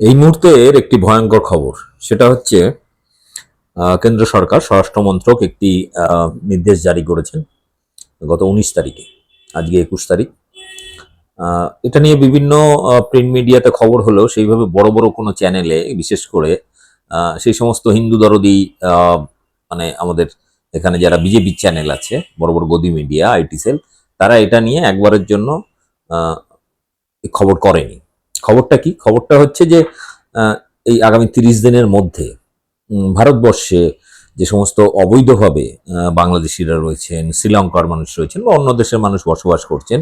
এই মুহূর্তের একটি ভয়ঙ্কর খবর। সেটা হচ্ছে কেন্দ্র সরকার স্বরাষ্ট্র মন্ত্রক একটি নির্দেশ জারি করেছেন গত উনিশ তারিখে, আজকে একুশ তারিখ। এটা নিয়ে বিভিন্ন প্রিন্ট মিডিয়াতে খবর হলেও সেইভাবে বড় বড় কোনো চ্যানেলে বিশেষ করে সেই সমস্ত হিন্দু দরদি মানে আমাদের এখানে যারা বিজেপি চ্যানেল আছে, বড় বড় গদি মিডিয়া আইটি সেল তারা এটা নিয়ে একবারের জন্য খবর করেনি। খবরটা কি? খবরটা হচ্ছে যে এই আগামী তিরিশ দিনের মধ্যে ভারতবর্ষে যে সমস্ত অবৈধভাবে বাংলাদেশিরা রয়েছেন, শ্রীলঙ্কার মানুষ রয়েছেন বা অন্য দেশের মানুষ বসবাস করছেন,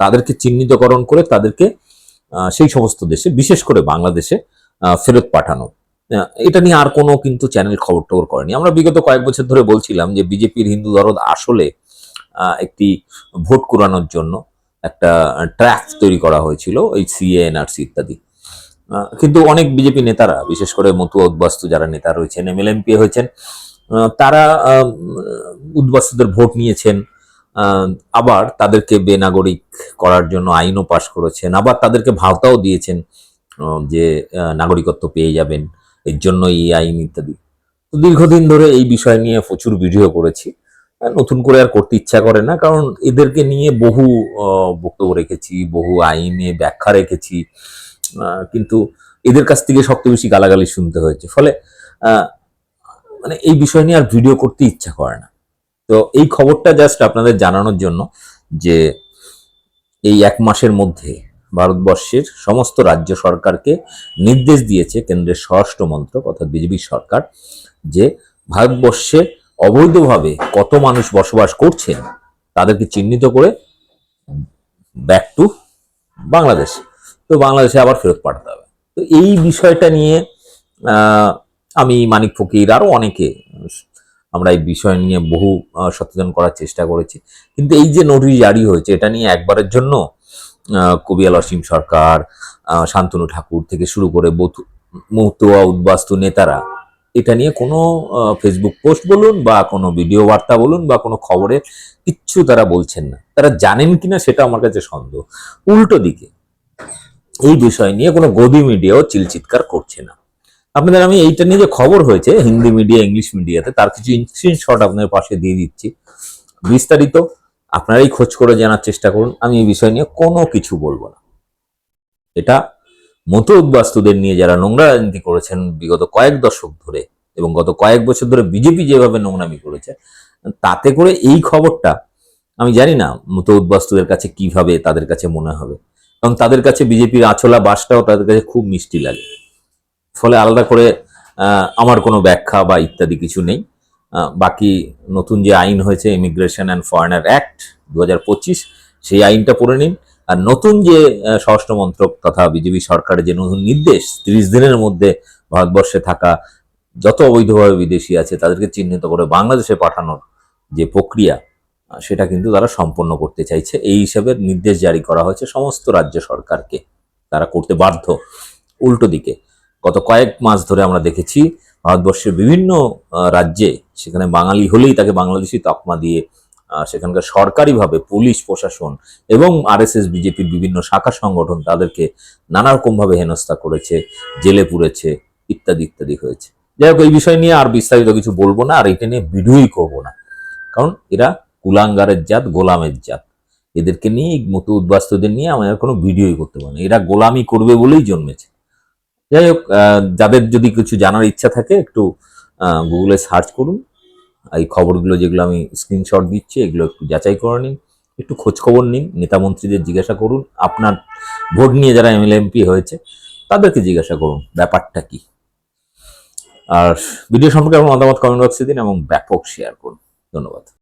তাদেরকে চিহ্নিতকরণ করে তাদেরকে সেই সমস্ত দেশে, বিশেষ করে বাংলাদেশে ফেরত পাঠানো। এটা নিয়ে আর কোনো কিন্তু চ্যানেল খবর টবর করেনি। আমরা বিগত কয়েক বছর ধরে বলছিলাম যে, বিজেপির হিন্দু দরদ আসলে একটি ভোট কুড়ানোর জন্য একটা ট্র্যাক তৈরি করা হয়েছিল এই সিএ এনআরসি ইত্যাদি। কিন্তু অনেক বিজেপি নেতারা, বিশেষ করে মতুয়া উদ্বাস্তু যারা নেতা রয়েছেন এমএলএমপি হয়েছেন তারা উদ্বাস্তুদের ভোট নিয়েছেন আবার তাদেরকে বেনাগরিক করার জন্য আইনও পাশ করেছেন, আবার তাদেরকে ভাওতাও দিয়েছেন যে নাগরিকত্ব পেয়ে যাবেন, এর জন্য এই আইন ইত্যাদি। দীর্ঘদিন ধরে এই বিষয় নিয়ে প্রচুর ভিডিও করেছি। নতুন করে আর করতে ইচ্ছা করে না, কারণ এদেরকে নিয়ে বহু বক্তব্য রেখেছি, বহু আইনে ব্যাখ্যা রেখেছি কিন্তু এদের কাছ থেকে সবচেয়ে বেশি গালাগালি শুনতে হয়েছে। ফলে মানে এই বিষয় নিয়ে আর ভিডিও করতে ইচ্ছা করে না। তো এই খবরটা জাস্ট আপনাদের জানানোর জন্য যে, এই এক মাসের মধ্যে ভারতবর্ষের সমস্ত রাজ্য সরকারকে নির্দেশ দিয়েছে কেন্দ্রের স্বরাষ্ট্র মন্ত্রক, অর্থাৎ বিজেপি সরকার, যে ভারতবর্ষে অবৈধভাবে কত মানুষ বসবাস করছেন, তাদেরকে চিহ্নিত করে ব্যাক টু বাংলাদেশ। তো বাংলাদেশে আবার ফেরত পাঠাতে হবে। তো এই বিষয়টা নিয়ে আমি মানিক ফকির আরও অনেকে, আমরা এই বিষয় নিয়ে বহু সচেতন করার চেষ্টা করেছি। কিন্তু এই যে নোটিশ জারি হয়েছে, এটা নিয়ে একবারের জন্য কবিয়াল অসীম সরকার শান্তনু ঠাকুর থেকে শুরু করে বধু- মতুয়া, উদ্বাস্তু নেতারা এটা নিয়ে কোনো ফেসবুক পোস্ট বলুন বা কোনো ভিডিও বার্তা বলুন বা কোনো খবরের কিচ্ছু তারা বলছেন না। তারা জানেন কিনা সেটা আমার কাছে সন্দেহ। উল্টো দিকে, এই বিষয় নিয়ে কোনো গদি মিডিয়াও চিলচিৎকার করছে না। আপনাদের আমি এইটা নিয়ে যে খবর হয়েছে, হিন্দি মিডিয়া ইংলিশ মিডিয়াতে তার কিছু স্ক্রিনশট আপনাদের পাশে দিয়ে দিচ্ছি। বিস্তারিত আপনারাই খোঁজ করে জানার চেষ্টা করুন। আমি এই বিষয় নিয়ে কোনো কিছু বলব না। এটা মতো উদ্বাস্তুদের নিয়ে যারা নোংরা রাজনীতি করেছেন বিগত কয়েক দশক ধরে এবং গত কয়েক বছর ধরে বিজেপি যেভাবে নোংরামি করেছে, তাতে করে এই খবরটা আমি জানি না মতো উদ্বাস্তুদের কাছে কীভাবে তাদের কাছে মনে হবে। কারণ তাদের কাছে বিজেপির আছলা বাসটাও তাদের কাছে খুব মিষ্টি লাগে। ফলে আলাদা করে আমার কোনো ব্যাখ্যা বা ইত্যাদি কিছু নেই। বাকি নতুন যে আইন হয়েছে ইমিগ্রেশন অ্যান্ড ফরেনার অ্যাক্ট দু হাজার পঁচিশ, সেই আইনটা পড়ে নিন। আর নতুন যে স্বরাষ্ট্র মন্ত্রক তথা বিজেপি সরকারের যে নতুন নির্দেশ, তিরিশ দিনের মধ্যে ভারতবর্ষে থাকা যত অবৈধভাবে বিদেশি আছে, তাদেরকে চিহ্নিত করে বাংলাদেশে পাঠানোর যে প্রক্রিয়া সেটা কিন্তু তারা সম্পন্ন করতে চাইছে। এই হিসাবে নির্দেশ জারি করা হয়েছে সমস্ত রাজ্য সরকারকে। তারা করতে বাধ্য। উল্টো দিকে, গত কয়েক মাস ধরে আমরা দেখেছি, ভারতবর্ষের বিভিন্ন রাজ্যে, সেখানে বাঙালি হলেই তাকে বাংলাদেশি তকমা দিয়ে সেখানকার সরকারিভাবে পুলিশ, প্রশাসন এবং আরএসএস, বিজেপির বিভিন্ন শাখা সংগঠন তাদেরকে নানা রকমভাবে হেনস্থা করেছে, জেলে পুরেছে, ইত্যাদি ইত্যাদি হয়েছে। যাই হোক, এই বিষয় নিয়ে আর বিস্তারিত কিছু বলব না, আর এটা নিয়ে ভিডিওই করব না। কারণ এরা কুলাঙ্গারের জাত, গোলামের জাত। এদেরকে নিয়ে মতো উদ্বাস্তুদের নিয়ে আমাদের কোনো ভিডিওই করতে পারে এরা গোলামি করবে বলেই জন্মেছে। যাই হোক যাদের যদি কিছু জানার ইচ্ছা থাকে একটু গুগলে সার্চ করুন। এই খবরগুলো যেগুলো আমি স্ক্রিনশট দিচ্ছি, এগুলো একটু যাচাই করে নিন। একটু খোঁজখবর নিন নেতা মন্ত্রীদের জিজ্ঞাসা করুন, আপনার ভোট নিয়ে যারা এম এমপি হয়েছে, তাদেরকে জিজ্ঞাসা করুন, ব্যাপারটা কি? আর ভিডিও সম্পর্কে আপনার মতামত কমেন্ট বক্সে দিন এবং ব্যাপক শেয়ার করুন। ধন্যবাদ।